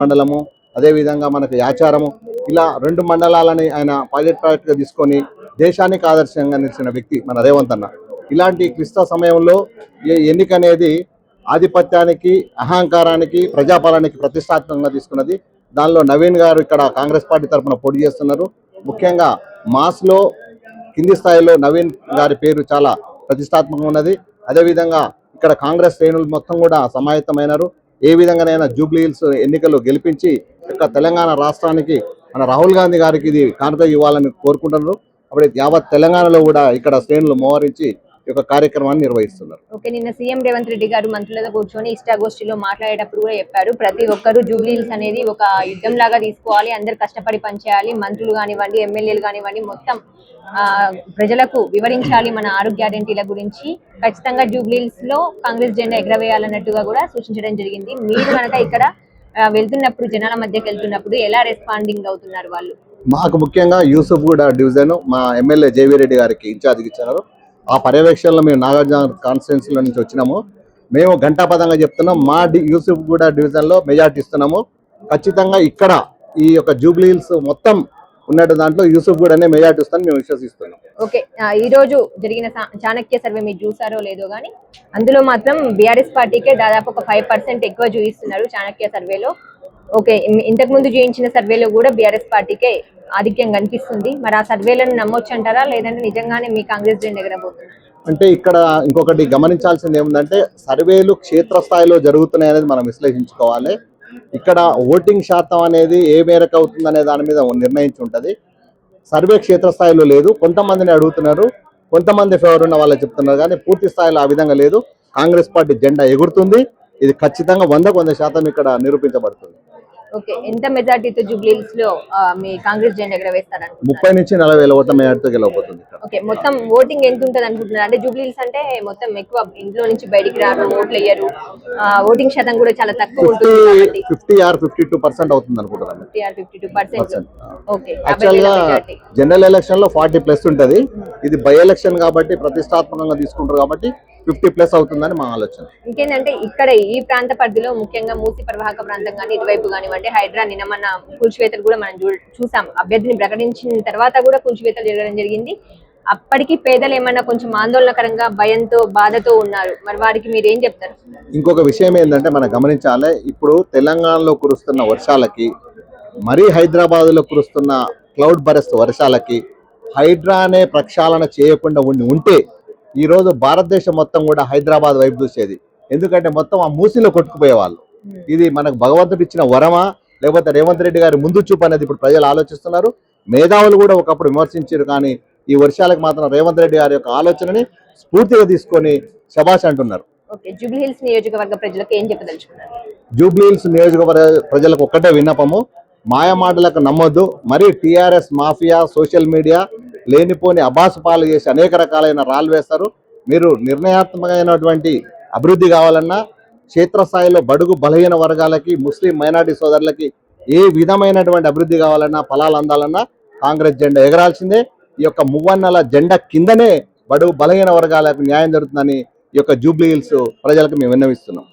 మండలము అదేవిధంగా మనకు యాచారము ఇలా రెండు మండలాలని ఆయన పైలట్ ప్రాజెక్ట్గా తీసుకొని దేశానికి ఆదర్శంగా నిలిచిన వ్యక్తి మన రేవంత్ అన్న. ఇలాంటి క్లిష్ట సమయంలో ఎన్నిక అనేది ఆధిపత్యానికి అహంకారానికి ప్రజాపాలనకి ప్రతిష్టాత్మకంగా తీసుకున్నది. దానిలో నవీన్ గారు ఇక్కడ కాంగ్రెస్ పార్టీ తరఫున పోటీ చేస్తున్నారు. ముఖ్యంగా మాస్లో కింది స్థాయిలో నవీన్ గారి పేరు చాలా ప్రతిష్టాత్మకంగా ఉన్నది. అదేవిధంగా ఇక్కడ కాంగ్రెస్ శ్రేణులు మొత్తం కూడా సమాయత్తమైనారు ఏ విధంగానైనా జూబ్లీ హిల్స్ ఎన్నికలు గెలిపించి ఇక్కడ తెలంగాణ రాష్ట్రానికి మన రాహుల్ గాంధీ గారికి ఇది కానుక ఇవ్వాలని కోరుకుంటున్నారు. అప్పుడు యావత్ తెలంగాణలో కూడా ఇక్కడ శ్రేణులు మోహరించి యొక్క కార్యక్రమాన్ని నిర్వహిస్తున్నారు. ఓకే నిన్న సీఎం రేవంత్ రెడ్డి గారు మంత్రులతో కూర్చొని ఇష్టాగోష్ఠిలో మాట్లాడేటప్పుడు కూడా చెప్పారు. ప్రతి ఒక్కరూ జూబ్లీ హిల్స్ అనేది ఒక యుద్ధం లాగా తీసుకోవాలి అందరు కష్టపడి పనిచేయాలి మంత్రులు కానివ్వండి ఎమ్మెల్యేలు కానివ్వండి మొత్తం ప్రజలకు వివరించాలి మన ఆరోగ్య గ్యారెంటీల గురించి. ఖచ్చితంగా జూబ్లీ హిల్స్లో కాంగ్రెస్ జెండా ఎగరవేయాలన్నట్టుగా కూడా సూచించడం జరిగింది. మీరు కనుక ఇక్కడ వెళ్తున్నప్పుడు జనాల మధ్యకి వెళ్తున్నప్పుడు ఎలా రెస్పాండింగ్ అవుతున్నారు వాళ్ళు? మాకు ముఖ్యంగా యూసుఫ్ కూడా డివిజన్ మా ఎమ్మెల్యే జేవీ రెడ్డి గారికి ఇన్ఛార్జ్ ఇచ్చారు. ఆ పర్యవేక్షణలో మేము నాగార్జున కాన్స్టిట్యున్సీలో నుంచి వచ్చినాము. మేము ఘంటాపదంగా చెప్తున్నాం. మా డి యూసుఫ్ కూడా డివిజన్లో మెజార్టీ ఇస్తున్నాము. ఖచ్చితంగా ఇక్కడ ఈ యొక్క జూబ్లీ హిల్స్ మొత్తం ఉన్నట్టు దాంట్లో యూసుఫ్ కూడానే మెజార్టీ ఇస్తాను మేము విశ్వసిస్తున్నాం. ఓకే. ఈ రోజు జరిగిన చాణక్య సర్వే మీరు చూసారో లేదో కానీ అందులో మాత్రం బీఆర్ఎస్ పార్టీకే దాదాపు ఒక ఫైవ్ పర్సెంట్ ఎక్కువ చూపిస్తున్నారు చాణక్య సర్వేలో. ఓకే ఇంతకు ముందు చేయించిన సర్వేలో కూడా బీఆర్ఎస్ పార్టీకే ఆధిక్యం కనిపిస్తుంది. మరి ఆ సర్వేలను నమ్మొచ్చు అంటారా లేదంటే నిజంగానే మీ కాంగ్రెస్ జెండా ఎగరబోతున్నారు అంటే ఇక్కడ ఇంకొకటి గమనించాల్సింది ఏముందంటే సర్వేలు క్షేత్రస్థాయిలో జరుగుతున్నాయి అనేది మనం విశ్లేషించుకోవాలి. ఇక్కడ ఓటింగ్ శాతం అనేది ఏ మేరకు అవుతుంది అనే దాని మీద నిర్ణయించి ఉంటుంది. సర్వే క్షేత్రస్థాయిలో లేదు. కొంతమందిని అడుగుతున్నారు. కొంతమంది ఫేవర్ ఉన్న వాళ్ళు చెప్తున్నారు. కానీ పూర్తి స్థాయిలో ఆ విధంగా లేదు. కాంగ్రెస్ పార్టీ జెండా ఎగురుతుంది. ఇది ఖచ్చితంగా వందకు వంద శాతం ఇక్కడ నిరూపించబడుతుంది. ఓకే ఎంత మెజార్టీతో జూబ్లీహిల్స్లో మీ కాంగ్రెస్ జెండా ఎగరవేస్తారనుకుంటున్నారు? ముప్పై నుంచి నలభై వేల ఓట్ల మేరతో గెలవబోతుంది ఓకే మొత్తం ఓటింగ్ ఎంత ఉంటుంది అనుకుంటున్నారు అంటే జూబ్లీహిల్స్ అంటే మొత్తం ఎక్కువ ఇంట్లో నుంచి బయటికి రారు ఓట్లు వేయరు. ఓటింగ్ శాతం కూడా చాలా తక్కువ ఉంటుంది fifty or fifty two percent అవుతుంది అనుకుంటున్నాను fifty or fifty two percent. Okay యాక్చువల్గా జనరల్ ఎలక్షన్లో ఫార్టీ ప్లస్ ఉంటది. ఇది బై ఎలక్షన్ కాబట్టి ప్రతిష్టాత్మకంగా తీసుకుంటారు కాబట్టి ఫిఫ్టీ ప్లస్ అవుతుందని మా ఆలోచన. ఇంకేంటంటే ఇక్కడ ఈ ప్రాంత పరిధిలో ముఖ్యంగా మూసి పరివాహక ప్రాంతం కానీ ఇటువైపు కానివ్వండి హైడ్రా నిన్న మన కూల్చివేతలు కూడా మనం చూసాం అభ్యర్థిని ప్రకటించిన తర్వాత కూడా కూల్చివేతలు జరగడం జరిగింది. అప్పటికి పేదలు ఏమన్నా కొంచెం ఆందోళనకరంగా భయంతో బాధతో ఉన్నారు. మరి వారికి మీరు ఏం చెప్తారు? ఇంకొక విషయం ఏంటంటే మనం గమనించాలి ఇప్పుడు తెలంగాణలో కురుస్తున్న వర్షాలకి మరీ హైదరాబాద్లో కురుస్తున్న క్లౌడ్ బరెస్ట్ వర్షాలకి హైడ్రా అనే ప్రక్షాళన చేయకుండా ఉండి ఉంటే ఈ రోజు భారతదేశం మొత్తం కూడా హైదరాబాద్ వైపు చూసేది. ఎందుకంటే మొత్తం ఆ మూసిలో కొట్టుకుపోయేవాళ్ళు ఇది మనకు భగవంతుడు ఇచ్చిన వరమా? లేకపోతే రేవంత్ రెడ్డి గారి ముందు చూపు అనేది ఇప్పుడు ప్రజలు ఆలోచిస్తున్నారు. మేధావులు కూడా ఒకప్పుడు విమర్శించారు కానీ ఈ వర్షాలకు మాత్రం రేవంత్ రెడ్డి గారి యొక్క ఆలోచనని స్ఫూర్తిగా తీసుకొని శబాష్ అంటున్నారు. ఓకే జూబ్లీ హిల్స్ నియోజకవర్గ ప్రజలకు ఏం చెప్పదలుచుకున్నారు? నియోజకవర్గ ప్రజలకు ఒక్కటే విన్నపము. మాయ మాటలకు నమ్మొద్దు. మరి టిఆర్ఎస్ మాఫియా సోషల్ మీడియా లేనిపోని అబాస పాలు చేసి అనేక రకాలైన రాళ్ళు వేస్తారు. మీరు నిర్ణయాత్మకమైనటువంటి అభివృద్ధి కావాలన్నా క్షేత్రస్థాయిలో బడుగు బలహీన వర్గాలకి ముస్లిం మైనార్టీ సోదరులకి ఏ విధమైనటువంటి అభివృద్ధి కావాలన్నా ఫలాలు అందాలన్నా కాంగ్రెస్ జెండా ఎగరాల్సిందే. ఈ యొక్క మువ్వన్నల జెండా కిందనే బడుగు బలహీన వర్గాలకు న్యాయం జరుగుతుందని ఈ యొక్క జూబ్లీ హిల్స్ ప్రజలకు మేము విన్నవిస్తున్నాం.